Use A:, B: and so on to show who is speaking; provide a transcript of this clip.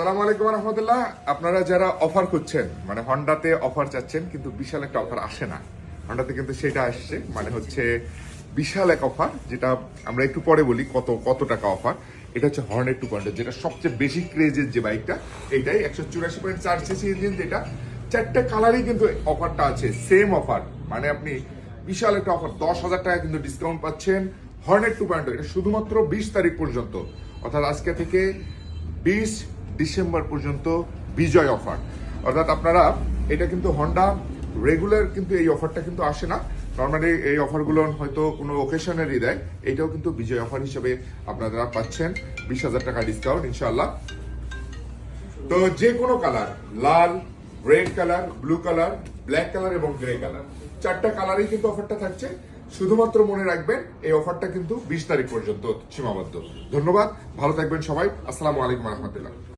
A: আলাইকুম আপনারা যারা অফার খুঁজছেন মানে হন্ডাতে অফার চাচ্ছেন, কিন্তু বিশাল একটা অফার আসে না। হন্ডাতে কিন্তু সেটা আসছে মানে হচ্ছে বিশাল এক অফার, যেটা আমরা একটু পরে বলি কত কত টাকা অফার। এটা হচ্ছে হর্নের টু পয়েন্ট যেটা সবচেয়ে বেশি ক্রেজের যে বাইকটা, এটাই একশো চুরাশি পয়েন্ট চার সিসি ইঞ্জিন যেটা। চারটে কালারই কিন্তু অফারটা আছে সেম অফার। মানে আপনি বিশাল একটা অফার, দশ হাজার টাকা কিন্তু ডিসকাউন্ট পাচ্ছেন হর্নের টু পয়েন্ট এটা শুধুমাত্র বিশ তারিখ পর্যন্ত। অর্থাৎ আজকে থেকে বিশ ডিসেম্বর পর্যন্ত বিজয় অফার। অর্থাৎ আপনারা, এটা কিন্তু হন্ডা রেগুলার কিন্তু এই অফারটা কিন্তু আসে না। নর্মালি এই অফারগুলো হয়তো কোনো ওকেশনেরই দেয়। এটাও কিন্তু বিজয় অফার হিসেবে আপনারা পাচ্ছেন। বিশ হাজার টাকা ডিসকাউন্ট ইনশাল্লাহ তো যে কোনো কালার লাল red colour blue colour black colour এবং গ্রে কালার চারটা কালারই কিন্তু অফারটা থাকছে। শুধুমাত্র মনে রাখবেন, এই অফারটা কিন্তু বিশ তারিখ পর্যন্ত সীমাবদ্ধ। ধন্যবাদ, ভালো থাকবেন সবাই। আসসালামু আলাইকুম রহমতুল্লাহ।